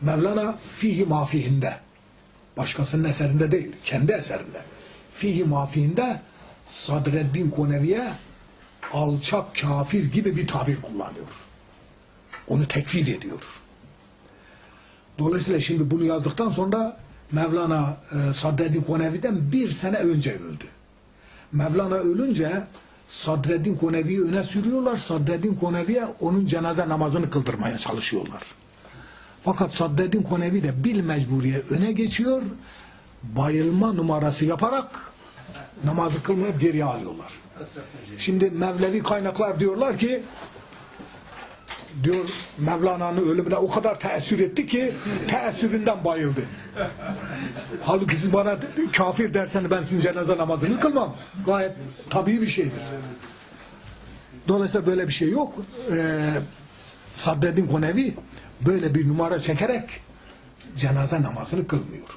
Mevlana fihi mafihinde başkasının eserinde değil, kendi eserinde. Fihi mafihinde Sadreddin Konevi'ye alçak kafir gibi bir tabir kullanıyor. Onu tekfir ediyor. Dolayısıyla şimdi bunu yazdıktan sonra Mevlana e, Sadreddin Konevi'den bir sene önce öldü. Mevlana ölünce Sadreddin Konevi'yi öne sürüyorlar. Sadreddin Konevi'ye onun cenaze namazını kıldırmaya çalışıyorlar. Fakat Sadreddin Konevi de bil mecburiye öne geçiyor. Bayılma numarası yaparak namazı kılmayıp geriye alıyorlar. Şimdi Mevlevi kaynaklar diyorlar ki diyor Mevlana'nın ölümüne o kadar teessür etti ki teessüründen bayıldı. Halbuki siz bana kafir derseniz ben sizin cenaze namazını kılmam. Gayet tabii bir şeydir. Dolayısıyla böyle bir şey yok. Ee, Sadreddin Konevi böyle bir numara çekerek cenaze namazını kılmıyor.